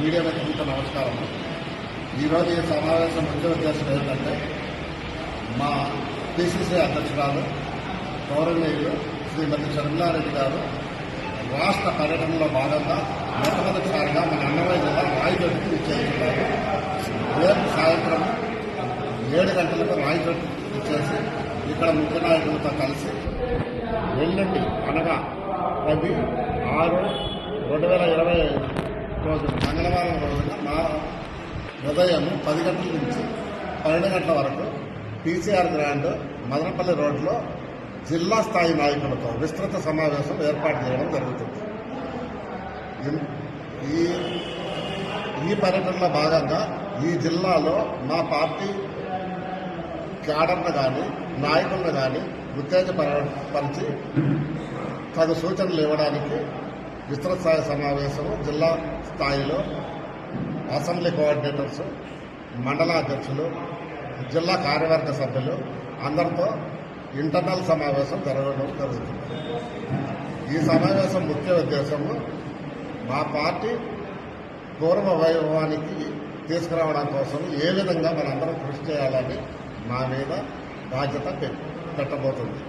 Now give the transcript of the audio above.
Media మిత్రులకు నమస్కారం. ఈరోజు ఈ సమావేశం ముఖ్య ఉద్దేశం ఏంటంటే మా పిసిసి అధ్యక్షురాలు గౌరవనీయులు శ్రీమతి షర్మిలారెడ్డి గారు రాష్ట్ర పర్యటనలో భాగంగా మొట్టమొదటిసారిగా మన అన్నమయ్య జిల్లా రాయచోటికి విచ్చేస్తున్నారు. రేపు సాయంత్రం ఏడు గంటలకు రాయచోటి ఇచ్చేసి ఇక్కడ ముఖ్య నాయకులతో కలిసి ఎల్లుండి అనగా పది ఆరు రెండు వేల ఇరవై ఉదయం పది గంటల నుంచి పన్నెండు గంటల వరకు పీసీఆర్ గ్రాండ్ మదనపల్లి రోడ్లో జిల్లా స్థాయి నాయకులతో విస్తృత సమావేశం ఏర్పాటు చేయడం జరుగుతుంది. ఈ ఈ పర్యటనలో భాగంగా ఈ జిల్లాలో మా పార్టీ క్యాడర్ను కానీ నాయకులను కానీ ఉత్తేజపరిచి తగు సూచనలు ఇవ్వడానికి విస్తృత స్థాయి సమావేశం జిల్లా స్థాయిలో అసెంబ్లీ కోఆర్డినేటర్స్ మండల అధ్యక్షులు జిల్లా కార్యవర్గ సభ్యులు అందరితో ఇంటర్నల్ సమావేశం జరగడం జరుగుతుంది. ఈ సమావేశం ముఖ్య ఉద్దేశము మా పార్టీ పూర్వ వైభవానికి తీసుకురావడం కోసం ఏ విధంగా మనందరం కృషి చేయాలని మా మీద బాధ్యత పెట్టబోతుంది.